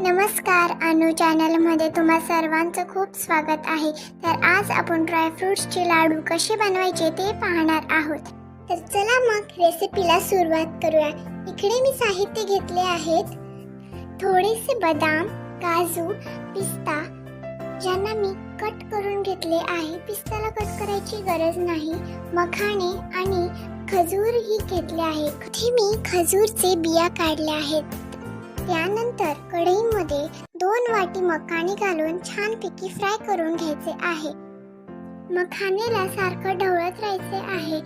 नमस्कार अनु चॅनलमध्ये तुम्हा सर्वांचं खूप स्वागत आहे. तर आज आपण ड्रायफ्रुट्सचे लाडू कसे बनवायचे ते पाहणार आहोत. तर चला मग रेसिपीला सुरुवात करूया. इकडे मी साहित्य घेतले आहेत. थोडेसे बदाम काजू पिस्ता ज्यांना मी कट करून घेतले आहे. पिस्ताला कट करायची गरज नाही. मखाणे आणि खजूर ही घेतले आहे इथे मी खजूरचे बिया काढल्या आहेत. त्यानंतर कढईमध्ये दोन वाटी मखाणे घालून छानपैकी फ्राय करून घ्यायचे आहे. मखानेला सारखं ढवळत राहायचे आहे.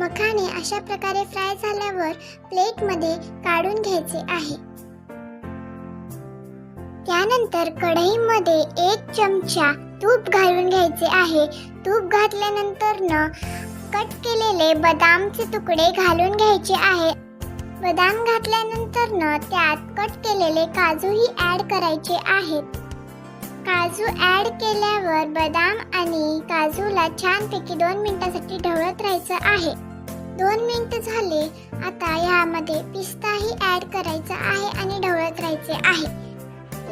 मखाणे अशा प्रकारे फ्राय झाल्यावर प्लेटमध्ये काढून घ्यायचे आहे. त्यानंतर कढईमध्ये एक चमचा तूप घालून घ्यायचे आहे. तूप घातल्यानंतर न कट केलेले बदामचे तुकडे घालून घ्यायचे आहे. बदाम घातल्यानंतर न त्यात कट केलेले काजूही ॲड करायचे आहेत. काजू ॲड केल्यावर बदाम आणि काजूला छानपैकी दोन मिनिटासाठी ढवळत राहायचं आहे. दोन मिनटं झाले आता यामध्ये पिस्ताही ॲड करायचा आहे आणि ढवळत राहायचे आहे.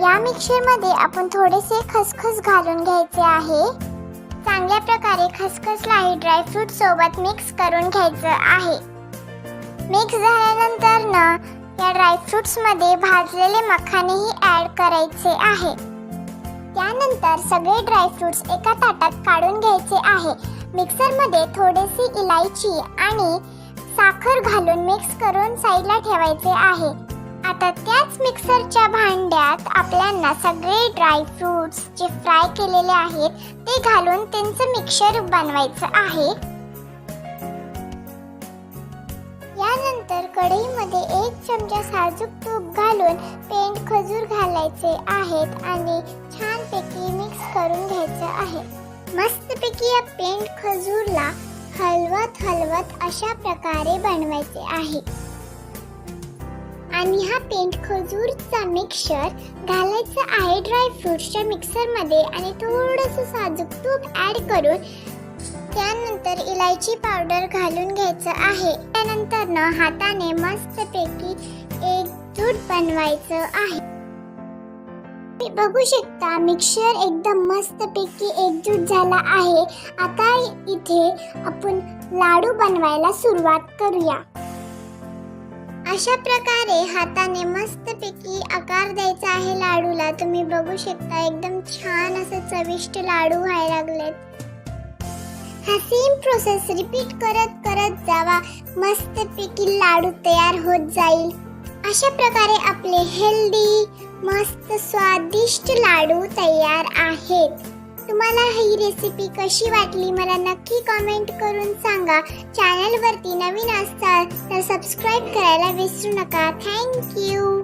या मिक्सरमध्ये आपण थोडेसे खसखस घालून घ्यायचे आहे. चांगल्या प्रकारे खसखसलाही ड्रायफ्रूट सोबत मिक्स करून घ्यायचं आहे. मिक्स झाल्यानंतर ना या ड्रायफ्रुट्समध्ये भाजलेले मखानेही ॲड करायचे आहे. त्यानंतर सगळे ड्रायफ्रुट्स एका ताटात काढून घ्यायचे आहे. मिक्सरमध्ये थोडीशी इलायची आणि साखर घालून मिक्स करून साईडला ठेवायचे आहे. आता त्याच मिक्सरच्या भांड्यात आपल्याला सगळे ड्रायफ्रुट्स जे फ्राय केलेले आहेत ते घालून त्यांचं मिक्सर बनवायचं आहे. कढईमध्ये एक चमचा साजूक तूप घालून पेंट खजूर घालायचे आहेत आणि छानपैकी मिक्स करून घ्यायचं आहे. मस्तपैकी या पेंट खजूरला हलवत हलवत अशा प्रकारे बनवायचे आहे. आणि हा पेंट खजूरचा मिक्सर घालायचा आहे ड्रायफ्रुट्सच्या मिक्सरमध्ये आणि थोडंसं साजूक तूप ॲड करून त्यानंतर इलायची पावडर घालून घ्यायचं आहे. त्यानंतर न हाताने मस्तपैकी एकजूट बनवायचं आहे. बघू शकता मिक्सर एकदम मस्तपैकी एकजूट झाला आहे. आता इथे आपण लाडू बनवायला सुरुवात करूया. अशा प्रकारे हाताने मस्तपैकी आकार द्यायचा आहे लाडूला. तुम्ही बघू शकता एकदम छान असं चविष्ट लाडू व्हायला लागलेत. हा सेम प्रोसेस रिपीट करत करत जावा. मस्तपैकी लाडू तयार होत जाईल. अशा प्रकारे आपले हेल्दी मस्त स्वादिष्ट लाडू तयार आहेत. तुम्हाला ही रेसिपी कशी वाटली मला नक्की कमेंट करून सांगा. चॅनलवरती नवीन असतात तर सबस्क्राईब करायला विसरू नका. थँक्यू